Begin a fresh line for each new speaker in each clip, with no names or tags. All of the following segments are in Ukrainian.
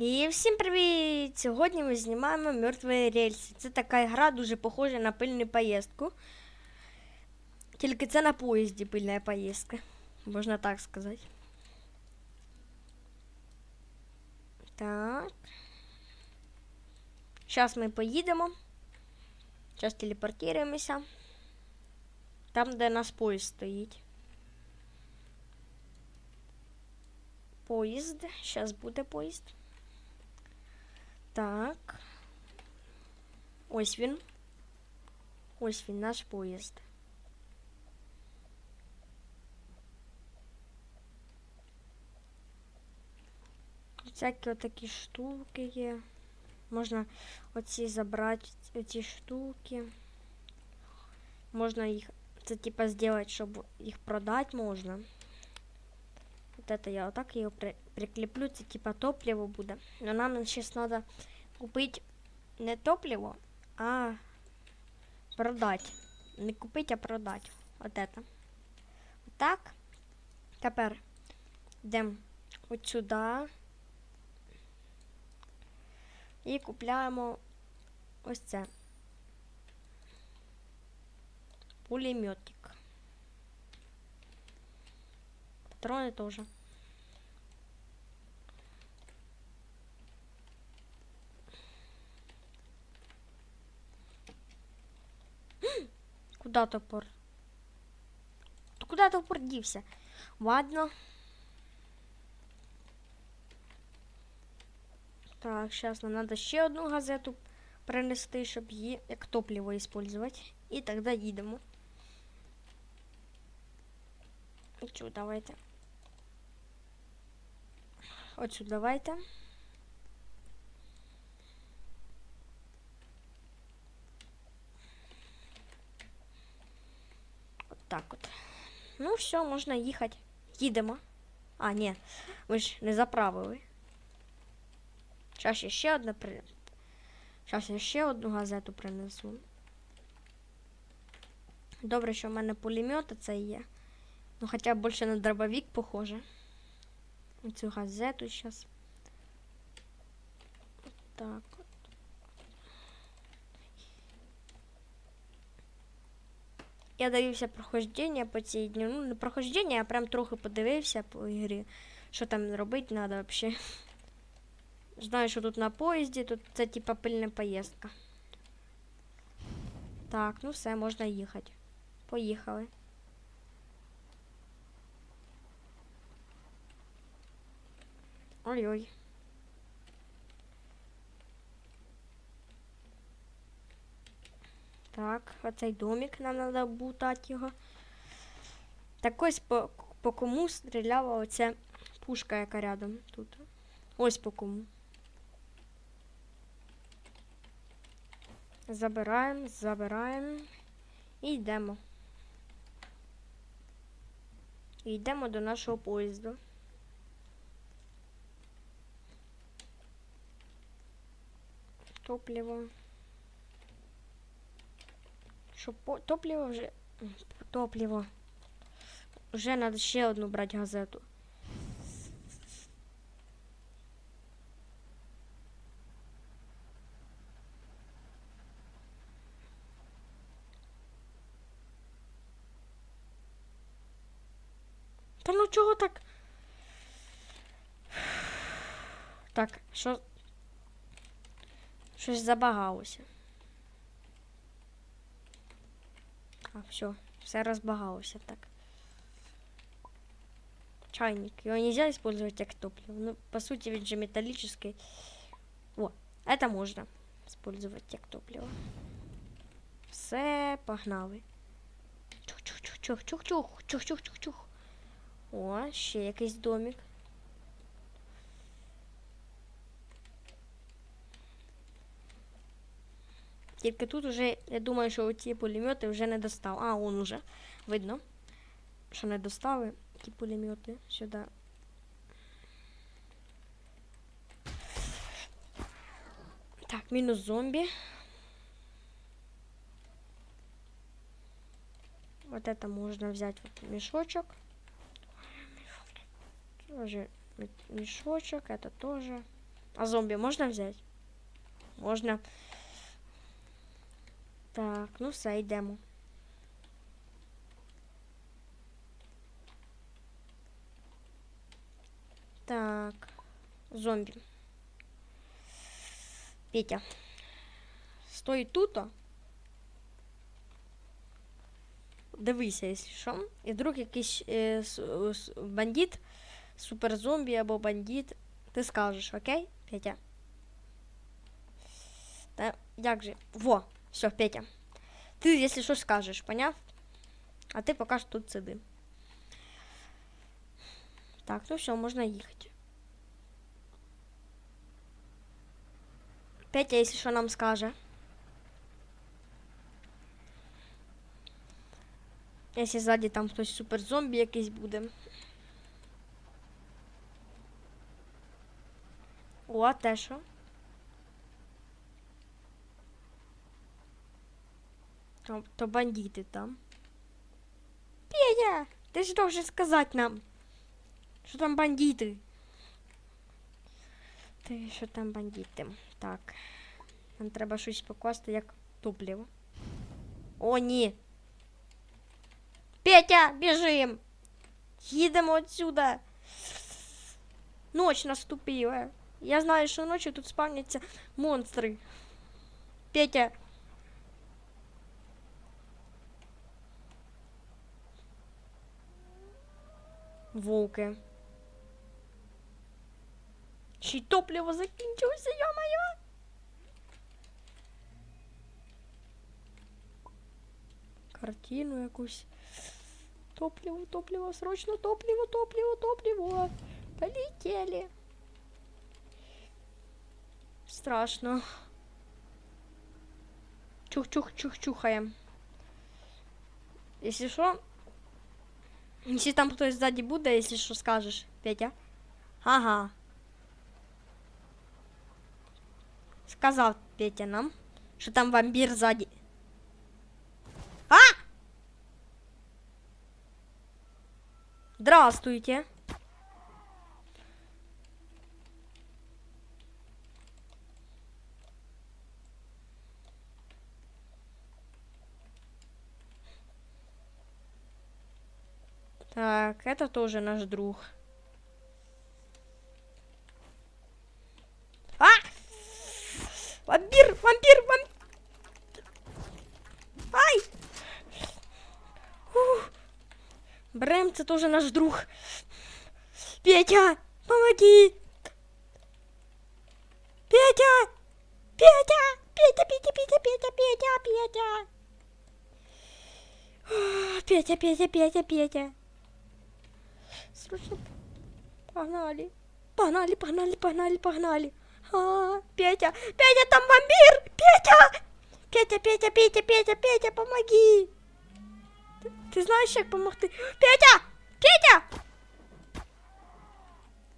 І всім привіт! Сьогодні ми знімаємо мертві рельси. Це така гра дуже похожа на пильну поїздку. Тільки це на поїзді пильна поїздка. Можна так сказати. Так. Зараз ми поїдемо. Зараз телепортуємося. Там, де наш поїзд стоїть. Поїзд. Зараз буде поїзд. Так. Ось він. Ось він, наш поїзд. Всякі отакі штуки є. Можна оці забрати, оці штуки. Можна їх, це типа зробити, щоб їх продати можна. Вот это я отак його При, прикріплю, це типа топливо буде. Но нам зараз треба купити не топливо, а продати. Не купити, а продати. Вот это. Так. Тепер йдемо от сюди. І купляємо ось це. Пулеметик. Патроны тоже. Куда топор? Та Куда топор дівся? Ладно. Так, зараз нам треба ще одну газету принести, щоб її як топливо використовувати. І тоді їдемо. Чу, давайте. Оцю давайте. Так от. Ну, все, можна їхати. Їдемо. А, ні, ви ж не заправили. Зараз я ще одне при... Зараз я ще одну газету принесу. Добре, що в мене пулемет це є. Ну, хоча більше на дробовик похоже. Цю газету зараз. Так. Я дивився прохождення по цій дню. Ну, не прохождення, я прям трохи подивився по ігрі, що там робити треба взагалі. Знаю, що тут на поїзді, тут це типа пильна поїздка. Так, ну все, можна їхати. Поїхали. Ой-ой. Так, оцей домик нам треба бутати його. Так ось по, по кому стріляла оця пушка, яка рядом тут. Ось по кому. Забираємо, забираємо і йдемо. І йдемо до нашого поїзду. Топливо. Що по... топливо вже. Топливо. Вже треба ще одну брати газету. Та ну чого так? Так, що. Щось забагалося. А, все, все разбагалося так. Чайник. Его нельзя использовать как топливо. Ну, по сути, ведь же металлический. О, это можно использовать как топливо. Все, погнали. Чух-чух-чух, чух-чух, чух-чух-чух-чух. О, ще якийсь домик. Тільки тут уже, я думаю, що ці пулемети вже не достав. А, он уже. Видно, що не достали ті пулемети сюди. Так, мінус зомбі. Вот это можно взять вот мешочек. Тоже м- мешочек, это тоже. А зомби можна взяти? Можна. Так, ну все, йдемо. Так. Зомбі. Петя. Стой тут. Дивися, якщо що. І вдруг якийсь е, бандит, суперзомбі або бандит. Ти скажеш, окей, Петя? Та як же? Во, все, Петя. Ти, якщо що, скажеш, поняв? А ти поки що тут сиди. Так, ну все, можна їхати. Петя, якщо що нам скаже. Якщо ззаді там хтось суперзомбі якийсь буде. О, а те що? То, то бандити там. Петя, ти ж должен сказати нам, що там бандити. Ти що там бандити? Так. Нам треба щось покласти як топливо. О, ні. Петя, біжим! Їдемо отсюда. Ночь наступила. Я знаю, що ночі тут спавняться монстри. Петя. Вовки. Ще й топливо закінчилося, йо-моє. Картину якусь. Топливо, топливо, срочно топливо, топливо, топливо. Полетели. Страшно. Чух-чух-чух-чухаем. Если что, если там хтось сзади буде, если что скажешь, Петя. Ага. Сказав Петя нам, що там вампір сзади. А! Здравствуйте. Так, это тоже наш друг. А! Вампир, вампир, вампир. Ай! Ух. Брэм, це тоже наш друг. Петя, помоги! Петя! Петя! Петя, Петя, Петя, Петя, Петя, Петя! Петя, Петя, Петя, Петя Срочно. Погнали. Погнали, погнали, погнали, погнали. А, Петя, Петя, там вампир! Петя! Петя, Петя, Петя, Петя, Петя, помоги! Ти, ти знаєш, як помогти? Петя! Петя!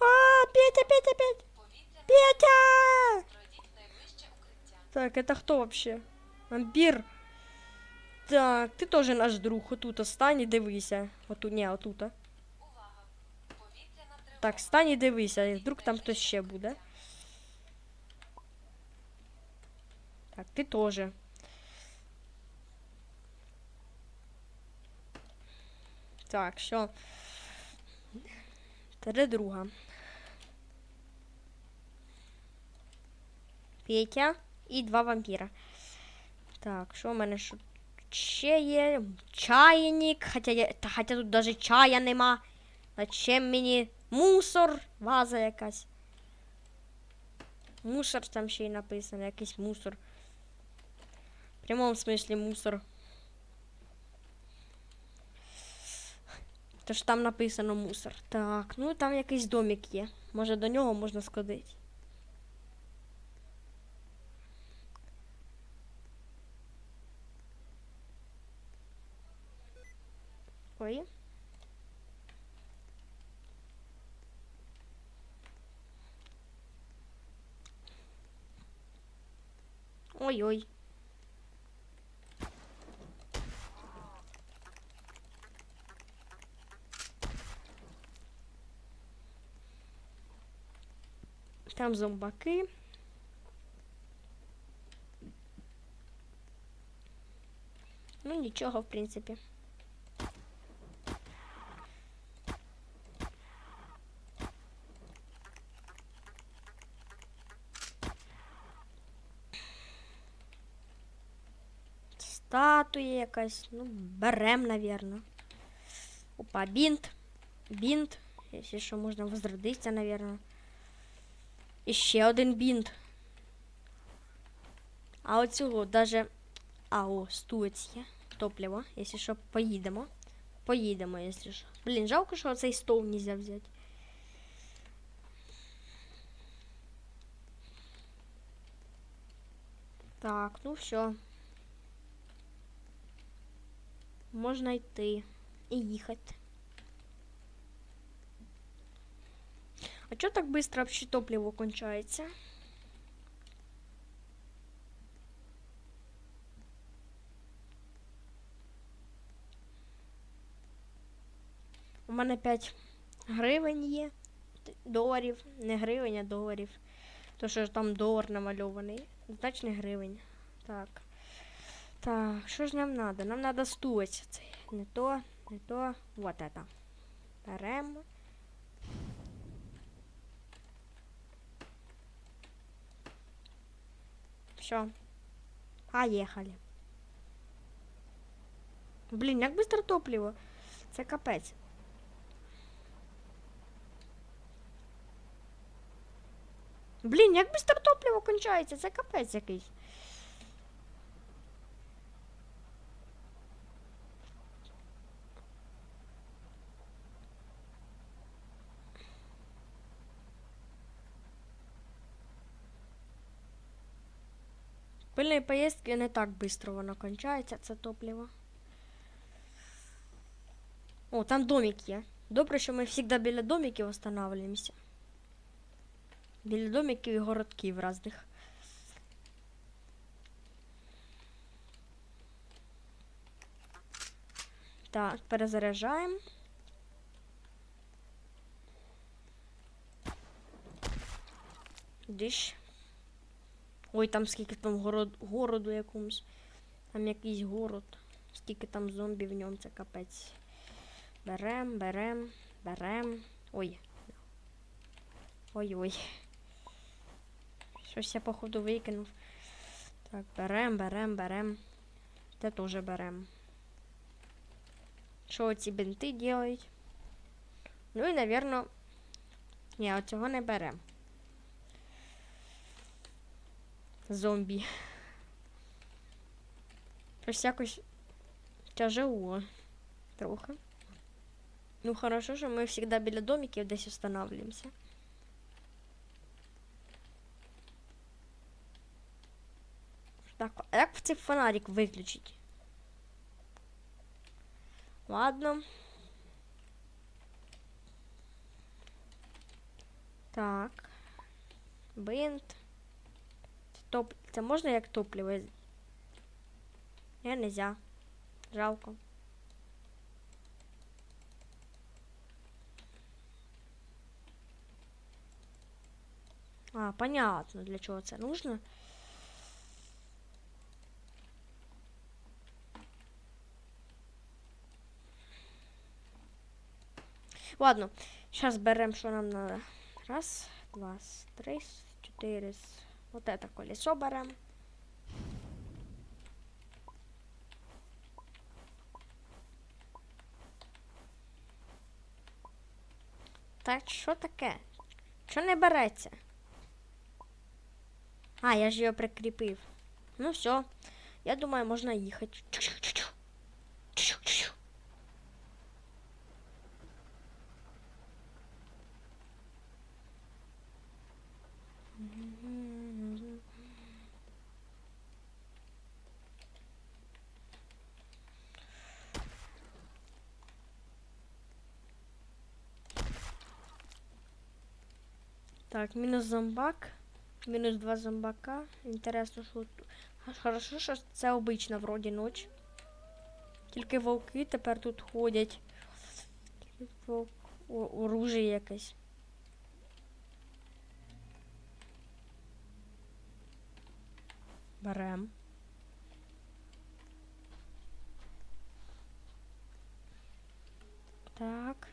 А, Петя, Петя, Петя! Петя! Так, это кто вообще? Вампир. Так, ти теж наш друг. Отут стань і дивися. Отут, ні, отут. Так, стань і дивися, вдруг там хтось ще буде. Так, ти теж. Так, що? Три друга. Петя і два вампіра. Так, що в мене що ще є? Чайник, хоча, я, та, хоча тут навіть чая нема. Зачем мені мусор? Ваза якась. Мусор там ще й написано, якийсь мусор. В прямому смислі мусор. Тож там написано мусор. Так, ну там якийсь домик є. Може до нього можна сходити. Ой-ой. Там зомбаки. Ну, нічого, в принципі. Статуя якась. Ну, берем, наверное. Опа, бинт. Бинт. Якщо що, можна возродитися, наверное. І ще один бінт. А оцього даже. А, о, стуець є. Топливо. Якщо що, поїдемо. Поїдемо, якщо що. Блін, жалко, що цей стол нельзя взяти. Так, ну все. Можна йти і їхати. А чё так быстро вообще топливо кончается? У мене 5 гривень є. Доларів. Не гривень, а доларів. То що ж там долар намальований. Не гривень. Так. Так, що ж нам надо? Нам надо стулець цей. Не то, не то. Вот это. Беремо. Все. Поехали. Блін, як быстро топливо. Це капець. Блін, як быстро топливо кончається, це капець якийсь. Пильної поїздки не так швидко воно кончається, це топливо. О, там домик є. Добре, що ми завжди біля домиків останавливаємося. Біля домиків і городків різних. Так, перезаряджаємо. Диш. Ой, там скільки там город, городу якомусь. Там якийсь город. Скільки там зомбі в ньому, це капець. Берем, берем, берем. Ой. Ой-ой. Щось я, походу, викинув. Так, берем, берем, берем. Те теж берем. Що ці бинти делають? Ну і, напевно, ні, оцього не берем. Зомбі. Щось якось тяжело. Трохи. Ну, хорошо, що ми завжди біля домиків десь останавливаемся. Так, а як в цей фонарик виключить? Ладно. Так. Бинт. Топ... Це можна як топливо? Не, нельзя. Жалко. А, понятно, для чого це нужно. Ладно, сейчас берем, что нам надо. Раз, два, три, четыре. Вот это колесо берем. Так, що таке? Що не береться? А, я ж його прикріпив. Ну все. Я думаю, можна їхати. Чу-чу-чу-чу. Так, мінус зомбак. Мінус два зомбака. Інтересно, що тут. Хорошо, що це обична вроді ніч. Тільки вовки тепер тут ходять. Вовк... Оружие якесь. Берем. Так.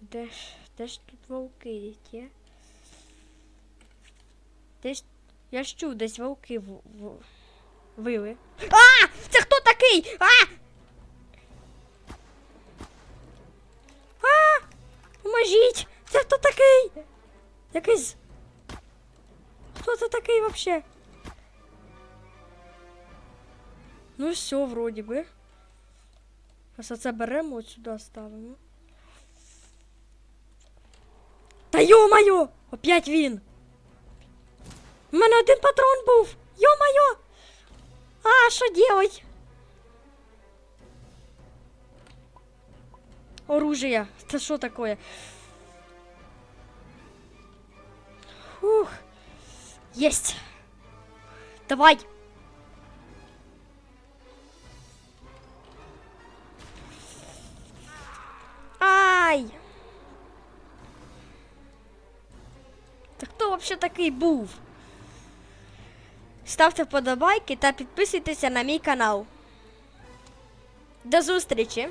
Де ж, де ж тут вовки які? Десь. Я ж чув, десь вовки в, в... вили. А! Це хто такий? А! А! Поможіть! Це хто такий? Якийсь. Хто це такий вообще? Ну все, вроді би. Ось оце беремо от сюди ставимо. Та йо-моє! Опять він! У мене один патрон був! Йо-моє! А, що делать? Оружие. Це що таке? Фух. Есть. Давай. Ай! Та хто взагалі такий був? Ставте вподобайки та підписуйтеся на мій канал. До зустрічі!